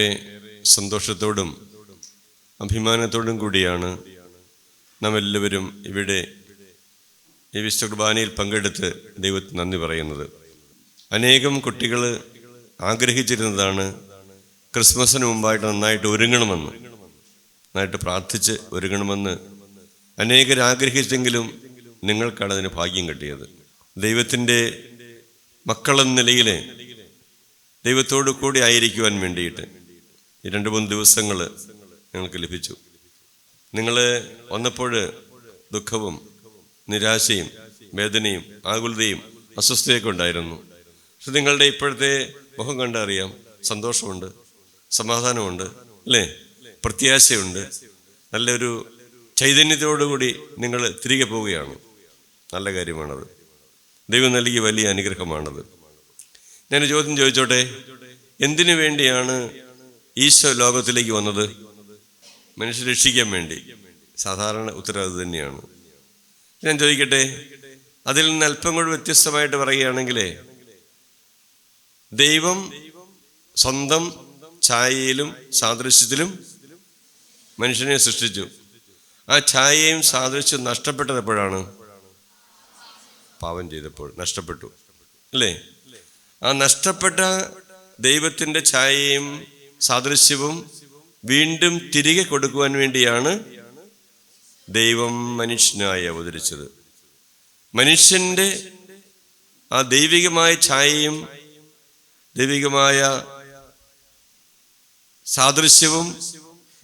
ഏറെ സന്തോഷത്തോടും അഭിമാനത്തോടും കൂടിയാണ് നാം എല്ലാവരും ഇവിടെ ഈ വിശുദ്ധ കുർബാനയിൽ പങ്കെടുത്ത് ദൈവത്തിന് നന്ദി പറയുന്നത്. അനേകം കുട്ടികൾ ആഗ്രഹിച്ചിരുന്നതാണ് ക്രിസ്മസിന് മുമ്പായിട്ട് നന്നായിട്ട് ഒരുങ്ങണമെന്ന്. നന്നായിട്ട് പ്രാർത്ഥിച്ച് ഒരുങ്ങണമെന്ന് അനേകർ ആഗ്രഹിച്ചെങ്കിലും നിങ്ങൾക്കാണ് അതിന് ഭാഗ്യം കിട്ടിയത്. ദൈവത്തിന്റെ മക്കളെന്ന നിലയിലെ ദൈവത്തോടു കൂടി ആയിരിക്കുവാൻ വേണ്ടിയിട്ട് ഈ രണ്ട് മൂന്ന് ദിവസങ്ങൾ ഞങ്ങൾക്ക് ലഭിച്ചു. നിങ്ങൾ വന്നപ്പോൾ ദുഃഖവും നിരാശയും വേദനയും ആകുലതയും അസ്വസ്ഥയൊക്കെ ഉണ്ടായിരുന്നു. പക്ഷെ നിങ്ങളുടെ ഇപ്പോഴത്തെ മുഖം കണ്ടറിയാം സന്തോഷമുണ്ട് സമാധാനമുണ്ട് അല്ലേ? പ്രത്യാശയുണ്ട്. നല്ലൊരു ചൈതന്യത്തോടുകൂടി നിങ്ങൾ തിരികെ പോവുകയാണ്. നല്ല കാര്യമാണത്. ദൈവം നൽകിയ വലിയ അനുഗ്രഹമാണത്. ഞാൻ ചോദ്യം ചോദിച്ചോട്ടെ? എന്തിനു വേണ്ടിയാണ് ഈശോ ലോകത്തിലേക്ക് വന്നത് മനുഷ്യ രക്ഷിക്കാൻ വേണ്ടി. സാധാരണ ഉത്തരവാദിത്വം തന്നെയാണ്. ഞാൻ ചോദിക്കട്ടെ അതിൽ നിന്ന് അല്പം കൂടി വ്യത്യസ്തമായിട്ട് പറയുകയാണെങ്കിൽ ദൈവം സ്വന്തം ഛായയിലും സാദൃശ്യത്തിലും മനുഷ്യനെ സൃഷ്ടിച്ചു. ആ ഛായയും സാദൃശ്യവും നഷ്ടപ്പെട്ടത് എപ്പോഴാണ്? പാവം ചെയ്തപ്പോൾ നഷ്ടപ്പെട്ടു. അല്ലേ? ആ നഷ്ടപ്പെട്ട ദൈവത്തിന്റെ ഛായയും സാദൃശ്യവും വീണ്ടും തിരികെ കൊടുക്കുവാൻ വേണ്ടിയാണ് ദൈവം മനുഷ്യനായി അവതരിച്ചത്. മനുഷ്യന്റെ ആ ദൈവികമായ ഛായയും ദൈവികമായ സാദൃശ്യവും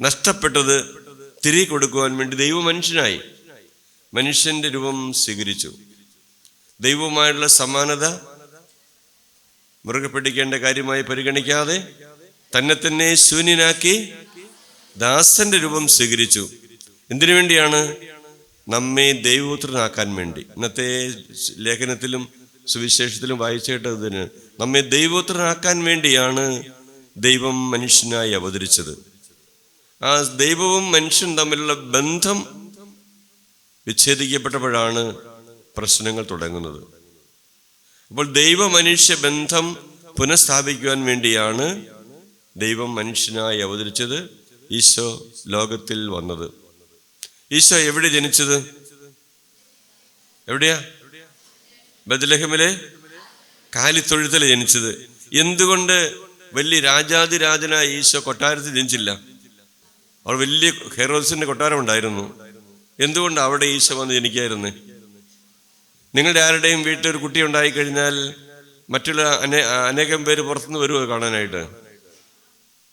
നഷ്ടപ്പെട്ടത് തിരികെ കൊടുക്കുവാൻ വേണ്ടി ദൈവം മനുഷ്യനായി. മനുഷ്യന്റെ രൂപം സ്വീകരിച്ചു. ദൈവവുമായുള്ള സമാനത മുറുകെ പിടിക്കേണ്ട കാര്യമായി പരിഗണിക്കാതെ തന്നെ തന്നെ ശൂന്യനാക്കി ദാസന്റെ രൂപം സ്വീകരിച്ചു. എന്തിനു വേണ്ടിയാണ് നമ്മെ ദൈവപുത്രനാക്കാൻ വേണ്ടി? ഇന്നത്തെ ലേഖനത്തിലും സുവിശേഷത്തിലും വായിച്ചു കേട്ടതിന് നമ്മെ ദൈവപുത്രനാക്കാൻ വേണ്ടിയാണ് ദൈവം മനുഷ്യനായി അവതരിച്ചത്. ആ ദൈവവും മനുഷ്യൻ തമ്മിലുള്ള ബന്ധം വിച്ഛേദിക്കപ്പെട്ടപ്പോഴാണ് പ്രശ്നങ്ങൾ തുടങ്ങുന്നത്. അപ്പോൾ ദൈവ മനുഷ്യ ബന്ധം പുനഃസ്ഥാപിക്കുവാൻ വേണ്ടിയാണ് ദൈവം മനുഷ്യനായി അവതരിച്ചത് ഈശോ ലോകത്തിൽ വന്നത്. ഈശോ എവിടെ ജനിച്ചത്? എവിടെയാ? ബദലഹമിലെ കാലിത്തൊഴുത്തിൽ ജനിച്ചത്. എന്തുകൊണ്ട് വലിയ രാജാതിരാജനായ ഈശോ കൊട്ടാരത്തിൽ ജനിച്ചില്ല? അവിടെ വലിയ ഹെറോസിന്റെ കൊട്ടാരം ഉണ്ടായിരുന്നു. എന്തുകൊണ്ട് അവിടെ ഈശോ വന്ന് ജനിക്കായിരുന്നു? നിങ്ങളുടെ ആരുടെയും വീട്ടിൽ ഒരു കുട്ടി ഉണ്ടായി കഴിഞ്ഞാൽ മറ്റുള്ള അനേ അനേകം പേര് പുറത്തുനിന്ന് വരുമോ കാണാനായിട്ട്?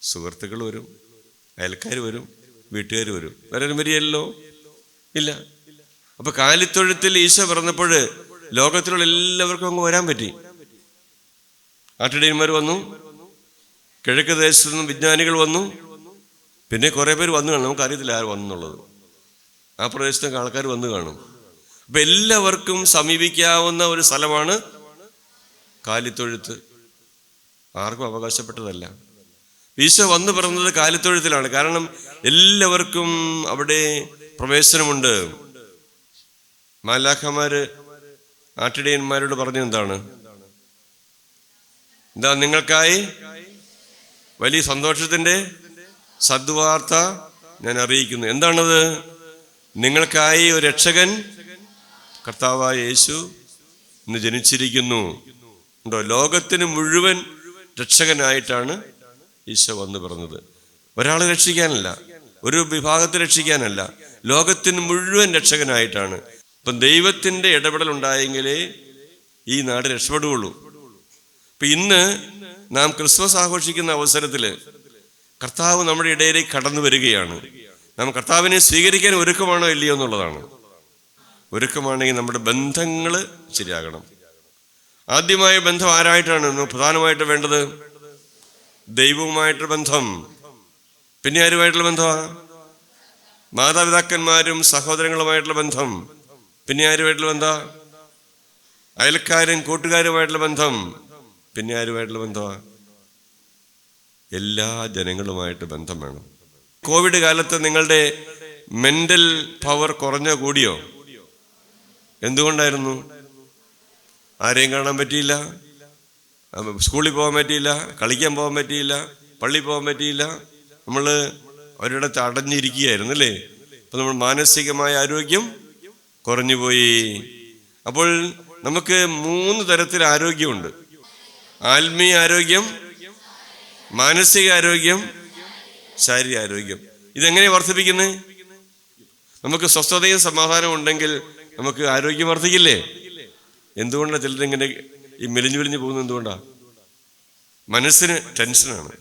സുഹൃത്തുക്കൾ വരും അയൽക്കാർ വരും വീട്ടുകാർ വരും. വരാനും വരികയല്ലോ? ഇല്ല. അപ്പൊ കാലിത്തൊഴുത്തിൽ ഈശോ പറഞ്ഞപ്പോൾ ലോകത്തിലുള്ള എല്ലാവർക്കും അങ്ങ് വരാൻ പറ്റി. ആട്ടിടയന്മാർ വന്നു കിഴക്ക് ദേശത്തു നിന്നും വിജ്ഞാനികൾ വന്നു. പിന്നെ കുറേ പേര് വന്നു കാണും. നമുക്കറിയത്തില്ല ആര് വന്നുള്ളത് ആ പ്രദേശത്തൊക്കെ ആൾക്കാർ വന്നു കാണും. അപ്പൊ എല്ലാവർക്കും സമീപിക്കാവുന്ന ഒരു സ്ഥലമാണ് കാലിത്തൊഴുത്ത്. ആർക്കും അവകാശപ്പെട്ടതല്ല. ഈശോ വന്നു പറഞ്ഞത് കാലിത്തൊഴുത്തിലാണ്. കാരണം എല്ലാവർക്കും അവിടെ പ്രവേശനമുണ്ട്. മാലാഖമാര് ആട്ടിടയന്മാരോട് പറഞ്ഞു എന്താണ്? എന്താ നിങ്ങൾക്കായി വലിയ സന്തോഷത്തിന്റെ സദ്വാർത്ത ഞാൻ അറിയിക്കുന്നു. എന്താണത്? നിങ്ങൾക്കായി ഒരു രക്ഷകൻ കർത്താവായ യേശു ഇന്ന് ജനിച്ചിരിക്കുന്നു. ഉണ്ടോ? ലോകത്തിന് മുഴുവൻ രക്ഷകനായിട്ടാണ് ഈശോ വന്ന് പറഞ്ഞത്. ഒരാളെ രക്ഷിക്കാനല്ല ഒരു വിഭാഗത്തെ രക്ഷിക്കാനല്ല ലോകത്തിന് മുഴുവൻ രക്ഷകനായിട്ടാണ്. ഇപ്പം ദൈവത്തിന്റെ ഇടപെടൽ ഉണ്ടായെങ്കിലേ ഈ നാട് രക്ഷപ്പെടുകയുള്ളൂ. ഇപ്പം ഇന്ന് നാം ക്രിസ്മസ് ആഘോഷിക്കുന്ന അവസരത്തിൽ കർത്താവ് നമ്മുടെ ഇടയിലേക്ക് കടന്നു വരികയാണ്. നാം കർത്താവിനെ സ്വീകരിക്കാൻ ഒരുക്കമാണോ ഇല്ലയോ എന്നുള്ളതാണ്. ഒരുക്കമാണെങ്കിൽ നമ്മുടെ ബന്ധങ്ങൾ ശരിയാകണം. ആദ്യമായ ബന്ധം ആരായിട്ടാണ് പ്രധാനമായിട്ട് വേണ്ടത്? ദൈവവുമായിട്ട് ബന്ധം. പിന്നെ ആരുമായിട്ടുള്ള ബന്ധമാ? മാതാപിതാക്കന്മാരും സഹോദരങ്ങളുമായിട്ടുള്ള ബന്ധം. പിന്നെ ആരുമായിട്ടുള്ള ബന്ധമാ അയൽക്കാരും കൂട്ടുകാരുമായിട്ടുള്ള ബന്ധം. പിന്നെ ആരുമായിട്ടുള്ള ബന്ധമാ? എല്ലാ ജനങ്ങളുമായിട്ട് ബന്ധം വേണം. കോവിഡ് കാലത്ത് നിങ്ങളുടെ മെന്റൽ പവർ കുറഞ്ഞോ കൂടിയോ? എന്തുകൊണ്ടായിരുന്നു? ആരെയും കാണാൻ പറ്റിയില്ല? സ്കൂളിൽ പോകാൻ പറ്റിയില്ല കളിക്കാൻ പോകാൻ പറ്റിയില്ല പള്ളിയിൽ പോകാൻ പറ്റിയില്ല. നമ്മൾ ഒരിടത്ത് അടഞ്ഞിരിക്കുകയായിരുന്നു അല്ലേ? അപ്പം നമ്മൾ മാനസികമായ ആരോഗ്യം കുറഞ്ഞുപോയി അപ്പോൾ നമുക്ക് മൂന്ന് തരത്തിൽ ആരോഗ്യമുണ്ട്. ആത്മീയ ആരോഗ്യം മാനസിക ആരോഗ്യം ശാരീരിക ആരോഗ്യം. ഇതെങ്ങനെ വർദ്ധിപ്പിക്കുന്നത് നമുക്ക് സ്വസ്ഥതയും സമാധാനവും ഉണ്ടെങ്കിൽ നമുക്ക് ആരോഗ്യം വർദ്ധിക്കില്ലേ? എന്തുകൊണ്ടാണ് ചിലരിങ്ങനെ ഈ മെലിഞ്ഞു മെലിഞ്ഞു പോകുന്നത് എന്തുകൊണ്ടാണ് മനസ്സിന് ടെൻഷനാണ്.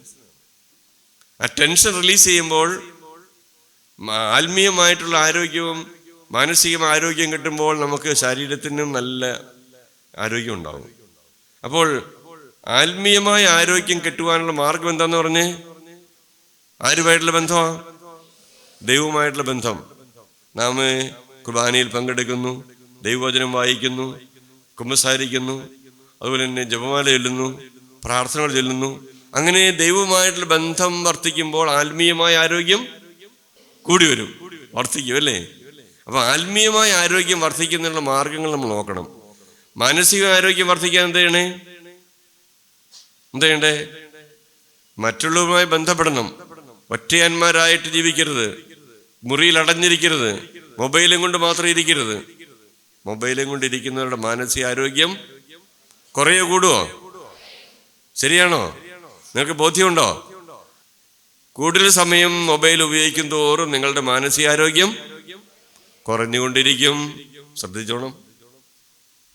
ആ ടെൻഷൻ റിലീസ് ചെയ്യുമ്പോൾ ആത്മീയമായിട്ടുള്ള ആരോഗ്യവും മാനസികം ആരോഗ്യം കിട്ടുമ്പോൾ നമുക്ക് ശരീരത്തിനും നല്ല ആരോഗ്യം ഉണ്ടാവും. അപ്പോൾ ആത്മീയമായ ആരോഗ്യം കിട്ടുവാനുള്ള മാർഗം എന്താന്ന് പറഞ്ഞ്? ആരുമായിട്ടുള്ള ബന്ധമാ? ദൈവവുമായിട്ടുള്ള ബന്ധം. നാം കുർബാനയിൽ പങ്കെടുക്കുന്നു ദൈവവചനം വായിക്കുന്നു കുമ്പസാരിക്കുന്നു അതുപോലെ തന്നെ ജപമാല ചൊല്ലുന്നു പ്രാർത്ഥനകൾ ചൊല്ലുന്നു. അങ്ങനെ ദൈവവുമായിട്ടുള്ള ബന്ധം വർദ്ധിക്കുമ്പോൾ ആത്മീയമായ ആരോഗ്യം കൂടി വരും വർദ്ധിക്കും അല്ലേ? അപ്പൊ ആത്മീയമായ ആരോഗ്യം വർദ്ധിക്കുന്നതിനുള്ള മാർഗങ്ങൾ നമ്മൾ നോക്കണം. മാനസിക ആരോഗ്യം വർദ്ധിക്കാൻ എന്ത് ചെയ്യണേ? എന്താ ചെയ്യണ്ടേ? മറ്റുള്ളവരുമായി ബന്ധപ്പെടണം. ഒറ്റയാന്മാരായിട്ട് ജീവിക്കരുത്. മുറിയിൽ അടഞ്ഞിരിക്കരുത്. മൊബൈലും കൊണ്ട് മാത്രം ഇരിക്കരുത്. മൊബൈലും കൊണ്ട് ഇരിക്കുന്നവരുടെ മാനസികാരോഗ്യം കുറയോ കൂടുവോ? ശരിയാണോ? നിങ്ങൾക്ക് ബോധ്യമുണ്ടോ? കൂടുതൽ സമയം മൊബൈൽ ഉപയോഗിക്കും തോറും നിങ്ങളുടെ മാനസികാരോഗ്യം കുറഞ്ഞുകൊണ്ടിരിക്കും. ശ്രദ്ധിച്ചോണം.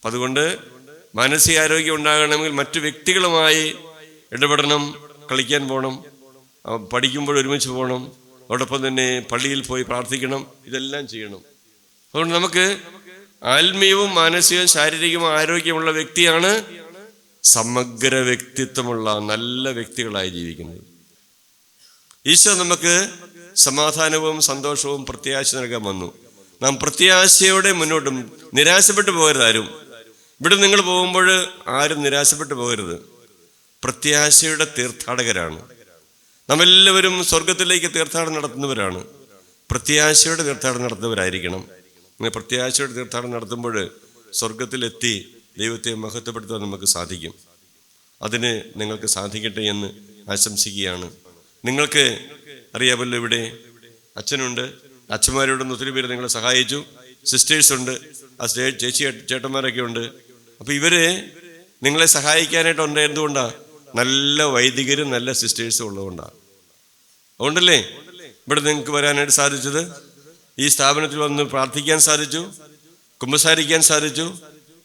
അതുകൊണ്ട് മാനസികാരോഗ്യം ഉണ്ടാകണമെങ്കിൽ മറ്റു വ്യക്തികളുമായി ഇടപെടണം കളിക്കാൻ പോകണം പഠിക്കുമ്പോൾ ഒരുമിച്ച് പോകണം അതോടൊപ്പം തന്നെ പള്ളിയിൽ പോയി പ്രാർത്ഥിക്കണം ഇതെല്ലാം ചെയ്യണം. അതുകൊണ്ട് നമുക്ക് ആത്മീയവും മാനസികവും ശാരീരികവും ആരോഗ്യമുള്ള വ്യക്തിയാണ് സമഗ്ര വ്യക്തിത്വമുള്ള നല്ല വ്യക്തികളായി ജീവിക്കുന്നത്. ഈശോ നമുക്ക് സമാധാനവും സന്തോഷവും പ്രത്യാശ നൽകാൻ വന്നു. നാം പ്രത്യാശയോടെ മുന്നോട്ടും നിരാശപ്പെട്ടു പോകരുത് ആരും. ഇവിടെ നിങ്ങൾ പോകുമ്പോൾ ആരും നിരാശപ്പെട്ടു പോകരുത്. പ്രത്യാശയുടെ തീർത്ഥാടകരാണ്. നമ്മെല്ലാവരും സ്വർഗത്തിലേക്ക് തീർത്ഥാടനം നടത്തുന്നവരാണ്. പ്രത്യാശയുടെ തീർത്ഥാടനം നടത്തുന്നവരായിരിക്കണം. അങ്ങനെ പ്രത്യാശയുടെ തീർത്ഥാടനം നടത്തുമ്പോൾ സ്വർഗത്തിലെത്തി ദൈവത്തെ മഹത്വപ്പെടുത്താൻ നമുക്ക് സാധിക്കും. അതിന് നിങ്ങൾക്ക് സാധിക്കട്ടെ എന്ന് ആശംസിക്കുകയാണ്. നിങ്ങൾക്ക് അറിയാമല്ലോ ഇവിടെ അച്ഛനുണ്ട്. അച്ഛന്മാരോടൊന്ന് ഒത്തിരി പേര് നിങ്ങളെ സഹായിച്ചു. സിസ്റ്റേഴ്സ് ഉണ്ട്. ആ ചേച്ചി ചേട്ടന്മാരൊക്കെ ഉണ്ട്. അപ്പം ഇവർ നിങ്ങളെ സഹായിക്കാനായിട്ട് ഉണ്ട് എന്തുകൊണ്ടാണ് നല്ല വൈദികരും നല്ല സിസ്റ്റേഴ്സും ഉള്ളതുകൊണ്ടാണ് അതുകൊണ്ടല്ലേ ഇവിടെ നിങ്ങൾക്ക് വരാനായിട്ട് സാധിച്ചത്? ഈ സ്ഥാപനത്തിൽ വന്ന് പ്രാർത്ഥിക്കാൻ സാധിച്ചു കുമ്പസാരിക്കാൻ സാധിച്ചു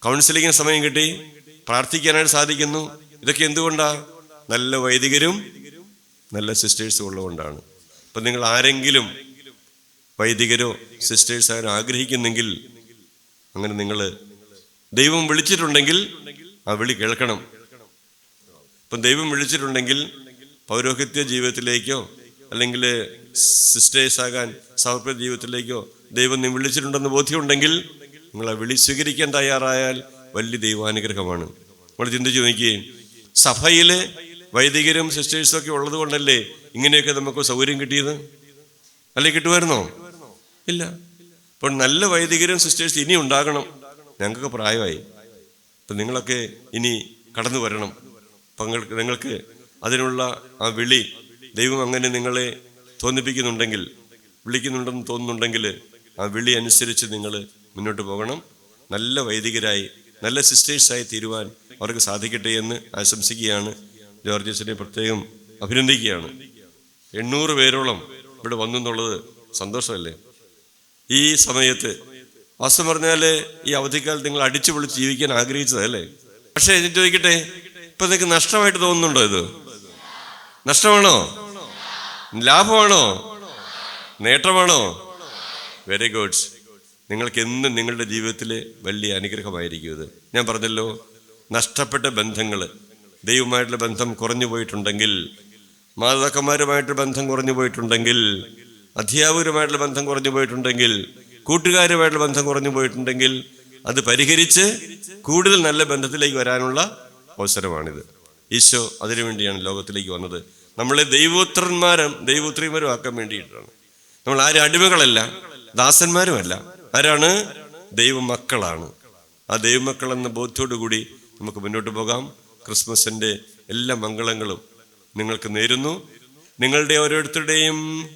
കൗൺസിലിങ്ങിന് സമയം കിട്ടി പ്രാർത്ഥിക്കാനായിട്ട് സാധിക്കുന്നു. ഇതൊക്കെ എന്തുകൊണ്ടാ? നല്ല വൈദികരും നല്ല സിസ്റ്റേഴ്സും ഉള്ളതുകൊണ്ടാണ്. അപ്പം നിങ്ങൾ ആരെങ്കിലും വൈദികരോ സിസ്റ്റേഴ്സ് ആകാൻ ആഗ്രഹിക്കുന്നെങ്കിൽ അങ്ങനെ നിങ്ങൾ ദൈവം വിളിച്ചിട്ടുണ്ടെങ്കിൽ ആ വിളി കേൾക്കണം. ഇപ്പം ദൈവം വിളിച്ചിട്ടുണ്ടെങ്കിൽ പൗരോഹിത്യ ജീവിതത്തിലേക്കോ അല്ലെങ്കിൽ സിസ്റ്റേഴ്സ് ആകാൻ സമർപ്പിത ജീവിതത്തിലേക്കോ ദൈവം നീ വിളിച്ചിട്ടുണ്ടെന്ന് ബോധ്യമുണ്ടെങ്കിൽ നിങ്ങൾ ആ വിളി സ്വീകരിക്കാൻ തയ്യാറായാൽ വലിയ ദൈവാനുഗ്രഹമാണ്. നമ്മൾ ചിന്തിച്ചു നോക്കിയേ സഭയിൽ വൈദികരും സിസ്റ്റേഴ്സും ഒക്കെ ഉള്ളത് കൊണ്ടല്ലേ ഇങ്ങനെയൊക്കെ നമുക്ക് സൗകര്യം കിട്ടിയത്? അല്ലെ കിട്ടുമായിരുന്നോ? ഇല്ല. അപ്പോൾ നല്ല വൈദികരും സിസ്റ്റേഴ്സ് ഇനി ഉണ്ടാകണം. ഞങ്ങൾക്ക് പ്രായമായി. അപ്പം നിങ്ങളൊക്കെ ഇനി കടന്നു വരണം. പങ്കെടുക്ക നിങ്ങൾക്ക് അതിനുള്ള ആ വിളി ദൈവം അങ്ങനെ നിങ്ങളെ തോന്നിപ്പിക്കുന്നുണ്ടെങ്കിൽ വിളിക്കുന്നുണ്ടെന്ന് തോന്നുന്നുണ്ടെങ്കിൽ ആ വിളി അനുസരിച്ച് നിങ്ങൾ മുന്നോട്ട് പോകണം. നല്ല വൈദികരായി നല്ല സിസ്റ്റേഴ്സായി തീരുവാൻ അവർക്ക് സാധിക്കട്ടെ എന്ന് ആശംസിക്കുകയാണ്. ജോർജസിനെ പ്രത്യേകം അഭിനന്ദിക്കുകയാണ്. എണ്ണൂറ് പേരോളം ഇവിടെ വന്നു എന്നുള്ളത് സന്തോഷമല്ലേ? ഈ സമയത്ത് വാസ്തവം പറഞ്ഞാൽ ഈ അവധിക്കാലത്ത് നിങ്ങൾ അടിച്ചു പൊളിച്ച് ജീവിക്കാൻ ആഗ്രഹിച്ചതല്ലേ? പക്ഷേ ഞാൻ ചോദിക്കട്ടെ ഇപ്പൊ നിങ്ങൾക്ക് നഷ്ടമായിട്ട് തോന്നുന്നുണ്ടോ ഇത്? നഷ്ടമാണോ? ലാഭമാണോ? നേട്ടമാണോ? വെരി ഗുഡ് നിങ്ങൾക്ക് എന്നും നിങ്ങളുടെ ജീവിതത്തിൽ വലിയ അനുഗ്രഹമായിരിക്കും ഇത്. ഞാൻ പറഞ്ഞല്ലോ നഷ്ടപ്പെട്ട ബന്ധങ്ങൾ ദൈവമായിട്ടുള്ള ബന്ധം കുറഞ്ഞു പോയിട്ടുണ്ടെങ്കിൽ മാതാക്കന്മാരുമായിട്ട് ബന്ധം കുറഞ്ഞു പോയിട്ടുണ്ടെങ്കിൽ അധ്യാപകരുമായിട്ടുള്ള ബന്ധം കുറഞ്ഞു പോയിട്ടുണ്ടെങ്കിൽ കൂട്ടുകാരുമായിട്ടുള്ള ബന്ധം കുറഞ്ഞു പോയിട്ടുണ്ടെങ്കിൽ അത് പരിഹരിച്ച് കൂടുതൽ നല്ല ബന്ധത്തിലേക്ക് വരാനുള്ള അവസരമാണിത്. ഈശോ അതിനുവേണ്ടിയാണ് ലോകത്തിലേക്ക് വന്നത്. നമ്മളെ ദൈവോത്രന്മാരും ദൈവോത്രിമാരും ആക്കാൻ വേണ്ടിയിട്ടാണ്. നമ്മൾ ആര് അടിമകളല്ല ദാസന്മാരുമല്ല. ആരാണ്? ദൈവമക്കളാണ്. ആ ദൈവമക്കൾ എന്ന ബോധ്യത്തോടു കൂടി നമുക്ക് മുന്നോട്ട് പോകാം. ക്രിസ്മസിന്റെ എല്ലാ മംഗളങ്ങളും നിങ്ങൾക്ക് നേരുന്നു. നിങ്ങളുടെ ഓരോരുത്തരുടെയും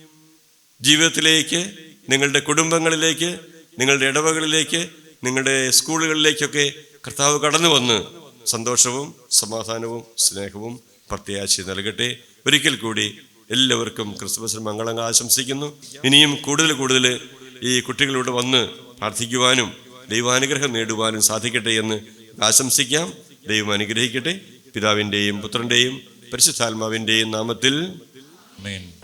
ജീവിതത്തിലേക്ക് നിങ്ങളുടെ കുടുംബങ്ങളിലേക്ക് നിങ്ങളുടെ ഇടവകളിലേക്ക് നിങ്ങളുടെ സ്കൂളുകളിലേക്കൊക്കെ കർത്താവ് കടന്നു വന്ന് സന്തോഷവും സമാധാനവും സ്നേഹവും പ്രത്യാശ നൽകട്ടെ. ഒരിക്കൽ കൂടി എല്ലാവർക്കും ക്രിസ്മസ് മംഗളങ്ങൾ ആശംസിക്കുന്നു. ഇനിയും കൂടുതൽ കൂടുതൽ ഈ കുട്ടികളോട് വന്ന് പ്രാർത്ഥിക്കുവാനും ദൈവാനുഗ്രഹം നേടുവാനും സാധിക്കട്ടെ എന്ന് ആശംസിക്കാം. ദൈവം അനുഗ്രഹിക്കട്ടെ. പിതാവിന്റെയും പുത്രന്റെയും പരിശുദ്ധാത്മാവിന്റെയും നാമത്തിൽ Amen.